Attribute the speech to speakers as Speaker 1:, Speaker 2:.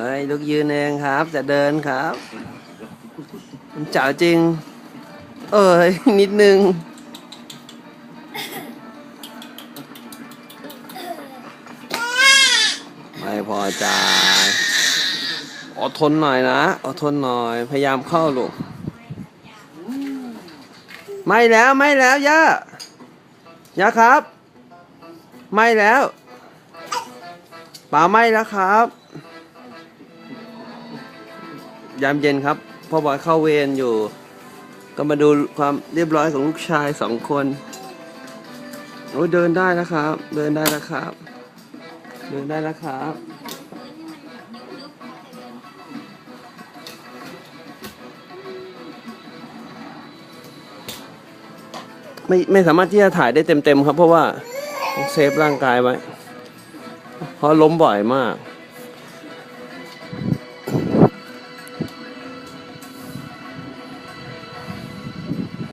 Speaker 1: อ้ยลูกยืนเองครับ จะเดินครับมันจ๋าจริง เอ้ยนิดนึง ไม่พอใจอดทนหน่อยนะอดทนหน่อย พยายามเข้าลูกไม่แล้วไม่แล้วย่าย่าครับ ไม่แล้วป๋าไม่แล้วครับ ยามเย็นครับพ่อบอยเข้าเวรอยู่ ก็มาดูความเรียบร้อยของลูกชายสองคนโอ้เดินได้แล้วครับ เดินได้แล้วครับ เดินได้แล้วครับไม่ไม่สามารถที่จะถ่ายได้เต็มๆครับ เพราะว่าเซฟร่างกายไว้เพราะล้มบ่อยมาก